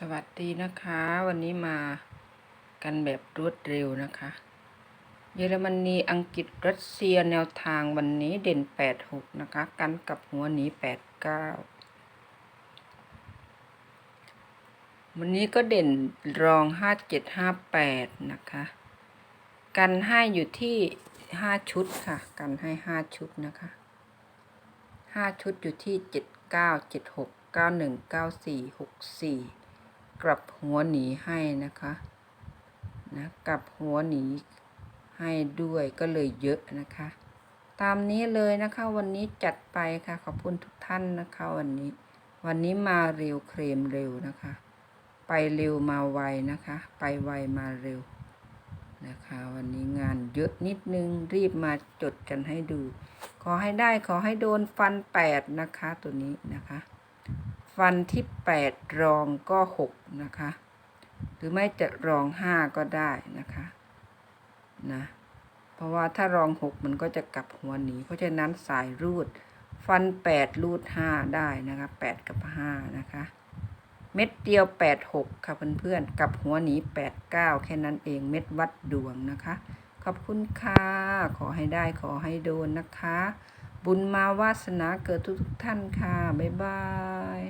สวัสดีนะคะ วันนี้มากันแบบรวดเร็วนะคะ เยอรมนีอังกฤษรัสเซียแนวทางวันนี้เด่น 86 นะคะ กันกับหัวหนี 89 วันนี้ก็เด่นรอง 5758 นะคะ กันให้อยู่ที่ 5 ชุดค่ะ กันให้ 5 ชุดนะคะ 5 ชุดอยู่ที่ 79 76 91 94 64 กลับหัวหนีให้นะคะนะกลับหัวหนีให้ด้วยก็เลยเยอะนะคะ ตามนี้เลยนะคะวันนี้จัดไปค่ะขอบคุณทุกท่านนะคะวันนี้ วันนี้มาเร็วเครมเร็วนะคะ ไปเร็วมาไวนะคะ ไปไวมาเร็วนะคะ วันนี้งานเยอะนิดนึงรีบมาจดกันให้ดู ขอให้ได้ขอให้โดนฟันแปดนะคะตัวนี้นะคะ ฟันที่แปดรองก็หกนะคะ หรือไม่จะรองห้าก็ได้นะคะนะเพราะว่าถ้ารองหกมันก็จะกลับหัวหนีเพราะฉะนั้นสายรูด ฟันแปดรูดห้าได้นะคะแปดกับห้านะคะ เม็ดเดียวแปดหกค่ะเพื่อนๆกลับหัวหนีแปดเก้าแค่นั้นเองเม็ดวัดดวงนะคะ ขอบคุณค่ะ ขอให้ได้ขอให้โดนนะคะ บุญมาวาสนาเกิดทุกท่านค่ะ บ๊ายบาย